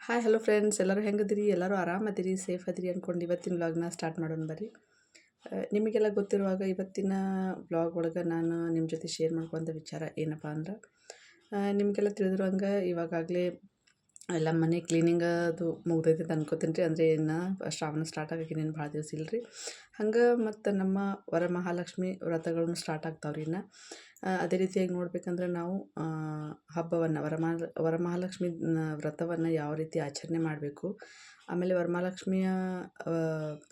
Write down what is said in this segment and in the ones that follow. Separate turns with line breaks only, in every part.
Hi hello friends ಎಲ್ಲರೂ ಹೆಂಗದಿರಿ ಎಲ್ಲರೂ ಆರಾಮದಿರಿ? Safe ಅದಿರಿ ಅಂದ್ಕೊಂಡು ಇವತ್ತಿನ ವ್ಲಾಗ್ನ ಸ್ಟಾರ್ಟ್ ಮಾಡೋಣ ಬರ್ರಿ. ನಿಮಗೆಲ್ಲ ಗೊತ್ತಿರುವಾಗ ಇವತ್ತಿನ ವ್ಲಾಗ್ ಒಳಗೆ ನಾನು ನಿಮ್ಮ ಜೊತೆ ಶೇರ್ ಮಾಡ್ಕೊಂಥ ವಿಚಾರ ಏನಪ್ಪ ಅಂದ್ರೆ ನಿಮಗೆಲ್ಲ ತಿಳಿದಿರುವಂಗೆ ಇವಾಗಲೇ ಎಲ್ಲ ಮನೆ ಕ್ಲೀನಿಂಗ್ ಅದು ಮುಗ್ದೈತೆ ಅಂತ ಅನ್ಕೋತೀನಿ ರೀ. ಅಂದರೆ ಇನ್ನು ಶ್ರಾವಣ ಸ್ಟಾರ್ಟ್ ಆಗಕ್ಕೆ ಇನ್ನೇನು ಭಾಳ ದಿವಸ ಇಲ್ಲ ರೀ ಹಂಗೆ ಮತ್ತು ನಮ್ಮ ವರಮಹಾಲಕ್ಷ್ಮಿ ವ್ರತಗಳನ್ನು ಸ್ಟಾರ್ಟ್ ಆಗ್ತಾವೆ ರೀ ಇನ್ನು. ಅದೇ ರೀತಿಯಾಗಿ ನೋಡ್ಬೇಕಂದ್ರೆ ನಾವು ಹಬ್ಬವನ್ನು ವರಮಹಾ ವರಮಹಾಲಕ್ಷ್ಮಿ ವ್ರತವನ್ನು ಯಾವ ರೀತಿ ಆಚರಣೆ ಮಾಡಬೇಕು, ಆಮೇಲೆ ವರಮಹಾಲಕ್ಷ್ಮಿಯ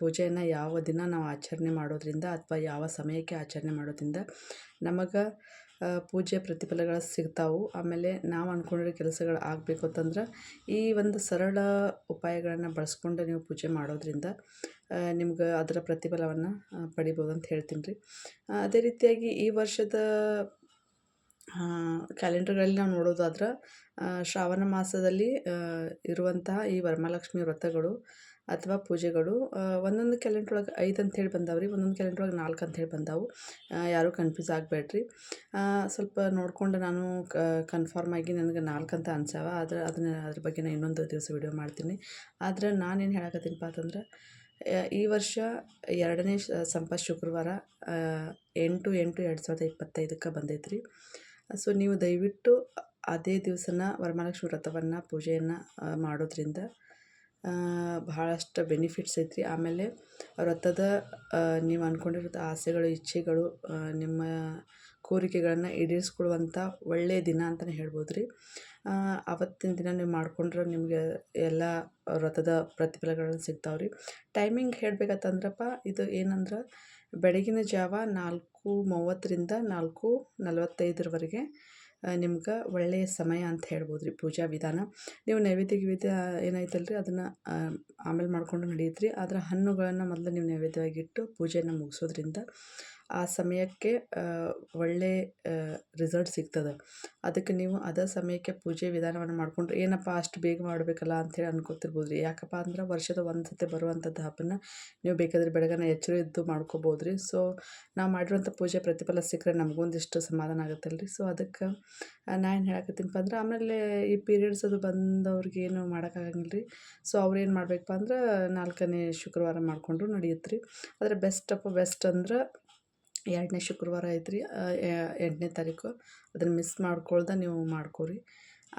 ಪೂಜೆಯನ್ನು ಯಾವ ದಿನ ನಾವು ಆಚರಣೆ ಮಾಡೋದ್ರಿಂದ ಅಥವಾ ಯಾವ ಸಮಯಕ್ಕೆ ಆಚರಣೆ ಮಾಡೋದ್ರಿಂದ ನಮಗೆ ಪೂಜೆ ಪ್ರತಿಫಲಗಳು ಸಿಗ್ತಾವೆ. ಆಮೇಲೆ ನಾವು ಅಂದ್ಕೊಂಡಿರೋ ಕೆಲಸಗಳು ಆಗಬೇಕು ಅಂತಂದ್ರೆ ಈ ಒಂದು ಸರಳ ಉಪಾಯಗಳನ್ನು ಬಳಸ್ಕೊಂಡು ನೀವು ಪೂಜೆ ಮಾಡೋದ್ರಿಂದ ನಿಮ್ಗೆ ಅದರ ಪ್ರತಿಫಲವನ್ನು ಪಡಿಬೋದು ಅಂತ ಹೇಳ್ತೀನಿ ರೀ ಅದೇ ರೀತಿಯಾಗಿ ಈ ವರ್ಷದ ಕ್ಯಾಲೆಂಡರ್ಗಳಲ್ಲಿ ನಾವು ನೋಡೋದಾದ್ರೆ ಶ್ರಾವಣ ಮಾಸದಲ್ಲಿ ಇರುವಂತಹ ಈ ವರಮಹಾಲಕ್ಷ್ಮಿ ವ್ರತಗಳು ಅಥವಾ ಪೂಜೆಗಳು ಒಂದೊಂದು ಕ್ಯಾಲೆಂಡ್ರ್ ಒಳಗೆ ಐದು ಅಂತೇಳಿ ಬಂದಾವೆ ರೀ ಒಂದೊಂದು ಕ್ಯಾಲೆಂಡ್ರ್ ಒಳಗೆ ನಾಲ್ಕು ಅಂತೇಳಿ ಬಂದಾವು. ಯಾರೂ ಕನ್ಫ್ಯೂಸ್ ಆಗಬೇಡ್ರಿ. ಸ್ವಲ್ಪ ನೋಡಿಕೊಂಡು ನಾನು ಕನ್ಫರ್ಮ್ ಆಗಿ ನನಗೆ ನಾಲ್ಕು ಅಂತ ಅನ್ಸಾವ, ಆದರೆ ಅದನ್ನ ಅದ್ರ ಬಗ್ಗೆ ನಾನು ಇನ್ನೊಂದು ದಿವಸ ವಿಡಿಯೋ ಮಾಡ್ತೀನಿ. ಆದರೆ ನಾನೇನು ಹೇಳಕತ್ತೀನಪ್ಪ ಅಂತಂದ್ರೆ ಈ ವರ್ಷ ಎರಡನೇ ಸಂಪ ಶುಕ್ರವಾರ ಎಂಟು ಎಂಟು ಎರಡು ಸಾವಿರದ ಇಪ್ಪತ್ತೈದಕ್ಕೆ ಬಂದೈತೆ ಸೊ ನೀವು ದಯವಿಟ್ಟು ಅದೇ ದಿವಸನ ವರಮಹಾಲಕ್ಷ್ಮಿ ವ್ರತವನ್ನು ಪೂಜೆಯನ್ನು ಮಾಡೋದ್ರಿಂದ ಭಾಳಷ್ಟು ಬೆನಿಫಿಟ್ಸ್ ಐತ್ರಿ. ಆಮೇಲೆ ವ್ರತದ ನೀವು ಅಂದ್ಕೊಂಡಿರೋ ಆಸೆಗಳು, ಇಚ್ಛೆಗಳು ನಿಮ್ಮ ಕೋರಿಕೆಗಳನ್ನು ಈಡೇರಿಸ್ಕೊಳ್ಳುವಂಥ ಒಳ್ಳೆಯ ದಿನ ಅಂತಲೇ ಹೇಳ್ಬೋದು ರೀ ಆವತ್ತಿನ ದಿನ ನೀವು ಮಾಡಿಕೊಂಡ್ರೆ ನಿಮಗೆ ಎಲ್ಲ ವ್ರತದ ಪ್ರತಿಫಲಗಳು ಸಿಗ್ತಾವೆ ರೀ ಟೈಮಿಂಗ್ ಹೇಳ್ಬೇಕಂತಂದ್ರಪ್ಪ, ಇದು ಏನಂದ್ರೆ ಬೆಳಗಿನ ಜಾವ ನಾಲ್ಕು ಮೂವತ್ತರಿಂದ ನಾಲ್ಕು ನಲವತ್ತೈದರವರೆಗೆ ನಿಮ್ಗೆ ಒಳ್ಳೆಯ ಸಮಯ ಅಂತ ಹೇಳ್ಬೋದು ರೀ ಪೂಜಾ ವಿಧಾನ. ನೀವು ನೈವೇದ್ಯ ಗಿವೇದ್ಯ ಏನೈತಲ್ಲ ರೀ ಅದನ್ನು ಆಮೇಲೆ ಮಾಡಿಕೊಂಡು ನಡೆಯುತ್ತೆ ರೀ ಆದ್ರೆ ಹಣ್ಣುಗಳನ್ನು ಮೊದಲು ನೀವು ನೈವೇದ್ಯವಾಗಿಟ್ಟು ಪೂಜೆಯನ್ನು ಮುಗಿಸೋದ್ರಿಂದ ಆ ಸಮಯಕ್ಕೆ ಒಳ್ಳೆ ರಿಸಲ್ಟ್ ಸಿಗ್ತದೆ. ಅದಕ್ಕೆ ನೀವು ಅದೇ ಸಮಯಕ್ಕೆ ಪೂಜೆ ವಿಧಾನವನ್ನು ಮಾಡಿಕೊಂಡ್ರೆ ಏನಪ್ಪ ಅಷ್ಟು ಬೇಗ ಮಾಡಬೇಕಲ್ಲ ಅಂಥೇಳಿ ಅನ್ಕೋತಿರ್ಬೋದು ರೀ ಯಾಕಪ್ಪ ಅಂದ್ರೆ ವರ್ಷದ ಒಂದು ಸತಿ ಬರುವಂಥದ್ದು ಹಬ್ಬನ ನೀವು ಬೇಕಾದರೆ ಬೆಳಗನ್ನ ಎಚ್ಚರ ಇದ್ದು ಮಾಡ್ಕೋಬೋದು ರೀ ಸೊ ನಾವು ಮಾಡಿರುವಂಥ ಪೂಜೆ ಪ್ರತಿಫಲ ಸಿಕ್ಕರೆ ನಮಗೊಂದಿಷ್ಟು ಸಮಾಧಾನ ಆಗುತ್ತಲ್ಲ ರೀ ಸೊ ಅದಕ್ಕೆ ನಾ ಏನು ಹೇಳಕತ್ತೀನಪ್ಪ ಅಂದ್ರೆ ಆಮೇಲೆ ಈ ಪೀರಿಯಡ್ಸ್ ಅದು ಬಂದವ್ರಿಗೆ ಏನು ಮಾಡೋಕ್ಕಾಗಂಗಿಲ್ಲ ರೀ ಸೊ ಅವ್ರು ಏನು ಮಾಡಬೇಕಪ್ಪ ಅಂದ್ರೆ ನಾಲ್ಕನೇ ಶುಕ್ರವಾರ ಮಾಡಿಕೊಂಡ್ರು ನಡೆಯುತ್ತೆ ರೀ ಆದರೆ ಬೆಸ್ಟ್ ಅಪ್ಪ ಬೆಸ್ಟ್ ಅಂದ್ರೆ ಎರಡನೇ ಶುಕ್ರವಾರ ಐತ್ರಿ ಎಂಟನೇ ತಾರೀಕು. ಅದನ್ನು ಮಿಸ್ ಮಾಡ್ಕೊಳ್ದೆ ನೀವು ಮಾಡ್ಕೊರಿ.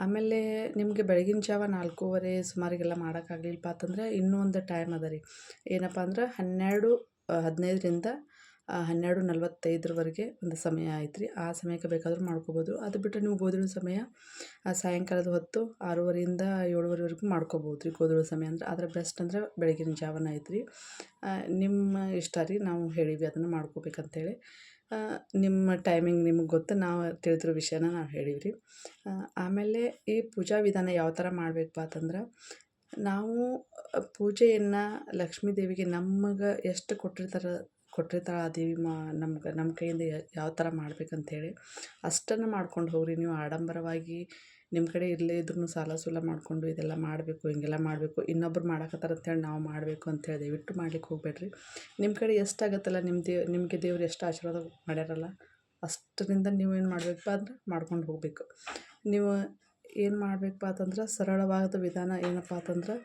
ಆಮೇಲೆ ನಿಮಗೆ ಬೆಳಗಿನ ಜಾವ ನಾಲ್ಕೂವರೆ ಸುಮಾರಿಗೆಲ್ಲ ಮಾಡೋಕ್ಕಾಗ್ಲಿಲ್ಲಪ್ಪ ಅಂತಂದ್ರೆ ಇನ್ನೂ ಒಂದು ಟೈಮ್ ಅದ ರೀ. ಏನಪ್ಪ ಅಂದ್ರೆ ಹನ್ನೆರಡು, ಹದಿನೈದರಿಂದ ಹನ್ನೆರಡು ನಲ್ವತ್ತೈದರವರೆಗೆ ಒಂದು ಸಮಯ ಐತ್ರಿ ಆ ಸಮಯಕ್ಕೆ ಬೇಕಾದರೂ ಮಾಡ್ಕೋಬೋದು. ಅದು ಬಿಟ್ಟರೆ ನೀವು ಗೋಧುಳ ಸಮಯ ಸಾಯಂಕಾಲದ ಹೊತ್ತು ಆರೂವರೆಯಿಂದ ಏಳುವರೆವರೆಗೂ ಮಾಡ್ಕೋಬೋದು ರೀ ಗೋಧುಳ ಸಮಯ ಅಂದರೆ. ಆದರೆ ಬೆಸ್ಟ್ ಅಂದರೆ ಬೆಳಗಿನ ಜಾವನ ಐತ್ರಿ ನಿಮ್ಮ ಇಷ್ಟ ರೀ, ನಾವು ಹೇಳೀವಿ ಅದನ್ನು ಮಾಡ್ಕೋಬೇಕಂತೇಳಿ. ನಿಮ್ಮ ಟೈಮಿಂಗ್ ನಿಮಗೆ ಗೊತ್ತು, ನಾವು ತಿಳಿದಿರೋ ವಿಷಯನ ನಾವು ಹೇಳೀವಿ ರೀ ಆಮೇಲೆ ಈ ಪೂಜಾ ವಿಧಾನ ಯಾವ ಥರ ಮಾಡಬೇಕು ಅಂತಂದ್ರೆ ನಾವು ಪೂಜೆಯನ್ನು ಲಕ್ಷ್ಮೀ ದೇವಿಗೆ ನಮಗೆ ಎಷ್ಟು ಕೊಟ್ಟಿರ್ತಾರೆ ಕೊಟ್ಟಿರ್ತಾಳೆ ಆ ದೇವಿ ಮಾ ನಮ್ಗೆ ನಮ್ಮ ಕೈಯಿಂದ ಯಾವ ಥರ ಮಾಡ್ಬೇಕಂತೇಳಿ ಅಷ್ಟನ್ನು ಮಾಡ್ಕೊಂಡು ಹೋಗ್ರಿ. ನೀವು ಆಡಂಬರವಾಗಿ ನಿಮ್ಮ ಕಡೆ ಇರಲೇ ಇದ್ರೂ ಸಾಲ ಸೂಲ ಮಾಡಿಕೊಂಡು ಇದೆಲ್ಲ ಮಾಡಬೇಕು, ಹಿಂಗೆಲ್ಲ ಮಾಡಬೇಕು, ಇನ್ನೊಬ್ರು ಮಾಡಕತ್ತಾರ ಅಂತೇಳಿ ನಾವು ಮಾಡಬೇಕು ಅಂತೇಳಿ ದಯವಿಟ್ಟು ಮಾಡ್ಲಿಕ್ಕೆ ಹೋಗಬೇಡ್ರಿ. ನಿಮ್ಮ ಕಡೆ ಎಷ್ಟಾಗತ್ತಲ್ಲ ನಿಮ್ಮ ದೇವ್, ನಿಮಗೆ ದೇವ್ರು ಎಷ್ಟು ಆಶೀರ್ವಾದ ಮಾಡ್ಯಾರಲ್ಲ, ಅಷ್ಟರಿಂದ ನೀವು ಏನು ಮಾಡಬೇಕಪ್ಪ ಅಂದ್ರೆ ಮಾಡ್ಕೊಂಡು ಹೋಗಬೇಕು. ನೀವು ಏನು ಮಾಡಬೇಕಪ್ಪ ಅಂತಂದ್ರೆ ಸರಳವಾದ ವಿಧಾನ ಏನಪ್ಪ ಅಂತಂದ್ರೆ